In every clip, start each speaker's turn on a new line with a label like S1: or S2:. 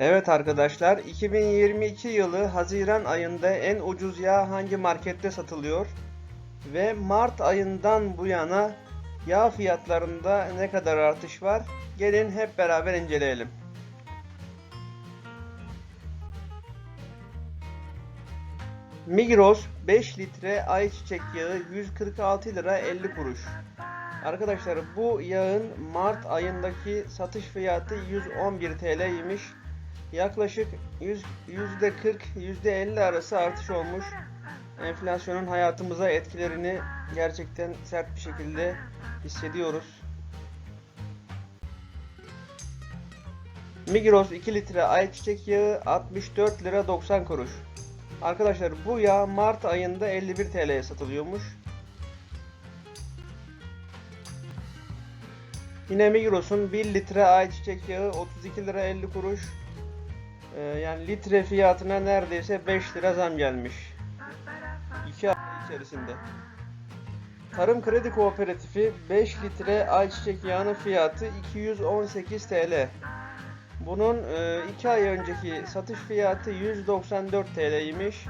S1: Evet arkadaşlar 2022 yılı Haziran ayında en ucuz yağ hangi markette satılıyor? Ve Mart ayından bu yana yağ fiyatlarında ne kadar artış var? Gelin hep beraber inceleyelim. Migros 5 litre ayçiçek yağı 146 lira 50 kuruş. Arkadaşlar bu yağın Mart ayındaki satış fiyatı 111 TL'ymiş. Yaklaşık 100, %40 %50 arası artış olmuş. Enflasyonun hayatımıza etkilerini gerçekten sert bir şekilde hissediyoruz. Migros 2 litre ayçiçek yağı 64 lira 90 kuruş. Arkadaşlar bu yağ Mart ayında 51 TL'ye satılıyormuş. Yine Migros'un 1 litre ayçiçek yağı 32 lira 50 kuruş. Ee, yani litre fiyatına neredeyse 5 lira zam gelmiş. 2 ay içerisinde. Tarım Kredi Kooperatifi 5 litre ayçiçek yağının fiyatı 218 TL. Bunun 2 ay önceki satış fiyatı 194 TL'ymiş.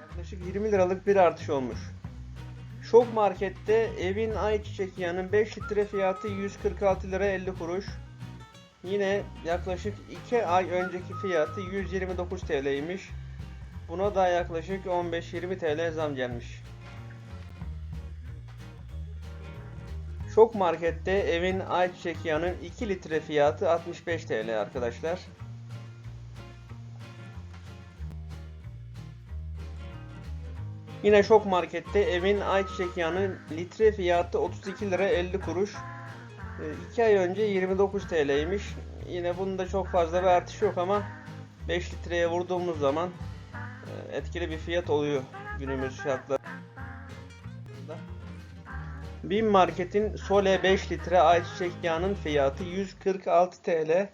S1: Yaklaşık 20 liralık bir artış olmuş. Şok Market'te evin ayçiçek yağının 5 litre fiyatı 146 lira 50 kuruş. Yine yaklaşık 2 ay önceki fiyatı 129 TL'ymiş. Buna da yaklaşık 15-20 TL zam gelmiş. Şok Market'te evin ayçiçek yağının 2 litre fiyatı 65 TL arkadaşlar. Yine Şok Market'te evin ayçiçek yağının litre fiyatı 32 lira 50 kuruş. 2 ay önce 29 TL'ymiş. Yine bunda çok fazla bir artış yok ama 5 litreye vurduğumuz zaman e, etkili bir fiyat oluyor günümüz şartlarında. Bin Market'in Sole 5 litre ayçiçek yağının fiyatı 146 TL.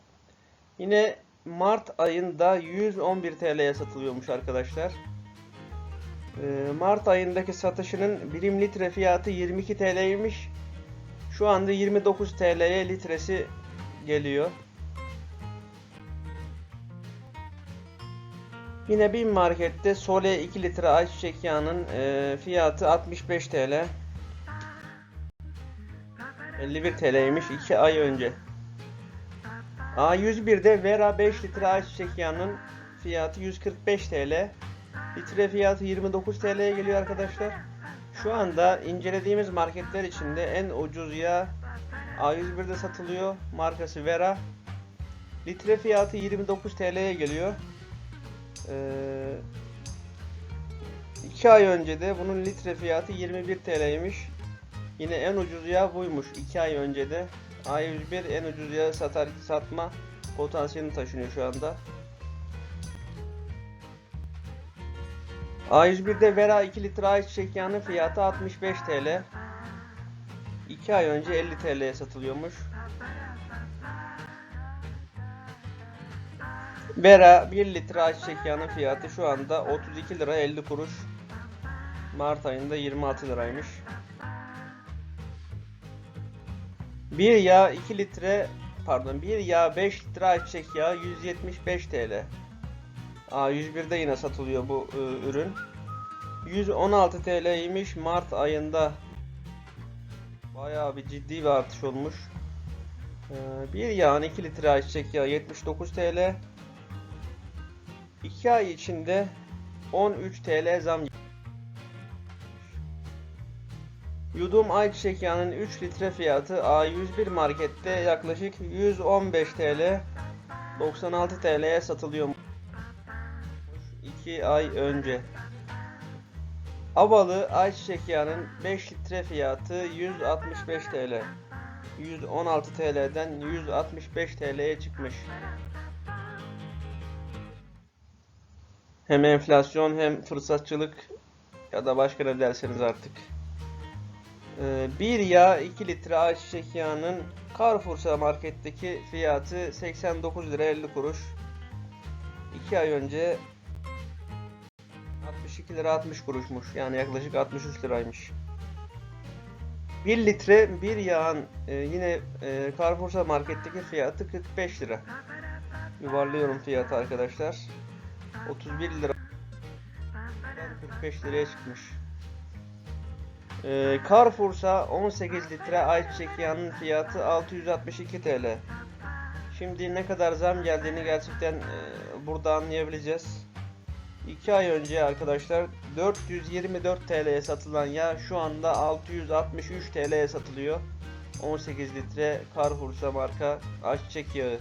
S1: Yine Mart ayında 111 TL'ye satılıyormuş arkadaşlar. Ee, Mart ayındaki satışının birim litre fiyatı 22 TL'ymiş. Şu anda 29 TL'ye litresi geliyor. Yine Bin Market'te Sole 2 litre ayçiçek yağının e, fiyatı 65 TL. 51 TL'ymiş 2 ay önce. A101'de Vera 5 litre ayçiçek yağının fiyatı 145 TL. Litre fiyatı 29 TL'ye geliyor arkadaşlar. Şu anda incelediğimiz marketler içinde en ucuz yağ A101'de satılıyor. Markası Vera. Litre fiyatı 29 TL'ye geliyor. 2 ay önce de bunun litre fiyatı 21 TL'ymiş. Yine en ucuz yağ buymuş 2 ay önce de. A101 en ucuz yağ satar satma potansiyelini taşınıyor şu anda. A101'de Vera 2 litre ayçiçek yağının fiyatı 65 TL. 2 ay önce 50 TL'ye satılıyormuş. Vera 1 litre ayçiçek yağının fiyatı şu anda 32 lira 50 kuruş. Mart ayında 26 liraymış. Bir yağ 2 litre pardon bir yağ 5 litre ayçiçek yağı 175 TL. A101'de yine satılıyor bu e, ürün. 116 TL'ymiş Mart ayında. Bayağı bir ciddi bir artış olmuş. E, bir yağın 2 litre ayçiçek yağı 79 TL. 2 ay içinde 13 TL zam Yudum ayçiçek yağının 3 litre fiyatı A101 markette yaklaşık 115 TL 96 TL'ye satılıyor. 2 ay önce. Avalı ayçiçek yağının 5 litre fiyatı 165 TL. 116 TL'den 165 TL'ye çıkmış. Hem enflasyon hem fırsatçılık ya da başka ne derseniz artık. Ee, bir yağ 2 litre ayçiçek yağının Carrefour'sa marketteki fiyatı 89 lira 50 kuruş. 2 ay önce 62 lira 60 kuruşmuş. Yani yaklaşık 63 liraymış. 1 litre bir yağın e, yine e, Carrefour'sa marketteki fiyatı 45 lira. Yuvarlıyorum fiyatı arkadaşlar. 31 lira 45 liraya çıkmış. E, Carrefour'sa 18 litre ayçiçek yağının fiyatı 662 TL. Şimdi ne kadar zam geldiğini gerçekten e, burada anlayabileceğiz. 2 ay önce arkadaşlar 424 TL'ye satılan yağ şu anda 663 TL'ye satılıyor. 18 litre Carrefour'sa marka ayçiçek yağı.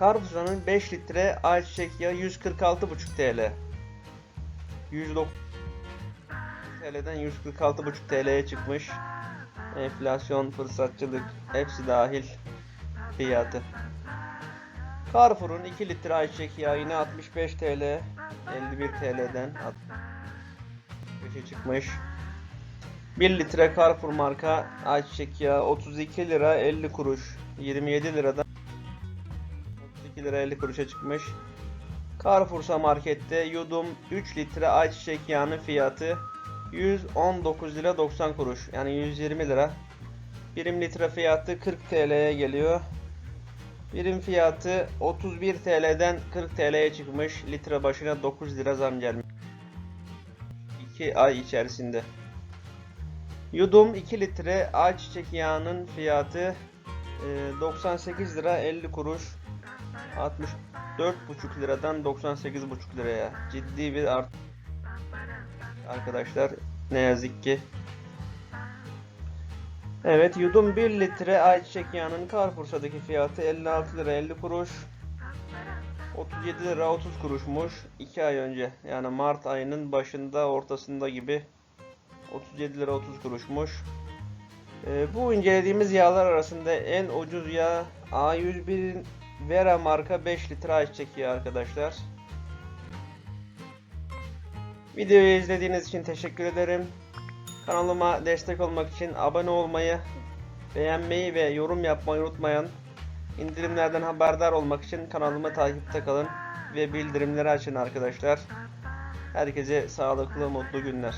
S1: Carrefour'un 5 litre ayçiçek yağı 146,5 TL. 109 TL'den 146,5 TL'ye çıkmış. Enflasyon, fırsatçılık hepsi dahil fiyatı. Carrefour'un 2 litre ayçiçek yağı yine 65 TL, 51 TL'den 65'e çıkmış. 1 litre Carrefour marka ayçiçek yağı 32 lira 50 kuruş, 27 liradan 32 lira 50 kuruşa çıkmış. Carrefour'sa markette yudum 3 litre ayçiçek yağının fiyatı 119 lira 90 kuruş yani 120 lira. Birim litre fiyatı 40 TL'ye geliyor. Birim fiyatı 31 TL'den 40 TL'ye çıkmış. Litre başına 9 lira zam gelmiş. 2 ay içerisinde. Yudum 2 litre ayçiçek yağının fiyatı e, 98 lira 50 kuruş. 64,5 liradan 98,5 liraya. Ciddi bir art. Arkadaşlar ne yazık ki. Evet yudum 1 litre ayçiçek yağının Carrefour'daki fiyatı 56 lira 50 kuruş. 37 lira 30 kuruşmuş 2 ay önce. Yani Mart ayının başında ortasında gibi 37 lira 30 kuruşmuş. Ee, bu incelediğimiz yağlar arasında en ucuz yağ A101'in Vera marka 5 litre ayçiçek yağı arkadaşlar. Videoyu izlediğiniz için teşekkür ederim. Kanalıma destek olmak için abone olmayı, beğenmeyi ve yorum yapmayı unutmayın. İndirimlerden haberdar olmak için kanalımı takipte kalın ve bildirimleri açın arkadaşlar. Herkese sağlıklı, mutlu günler.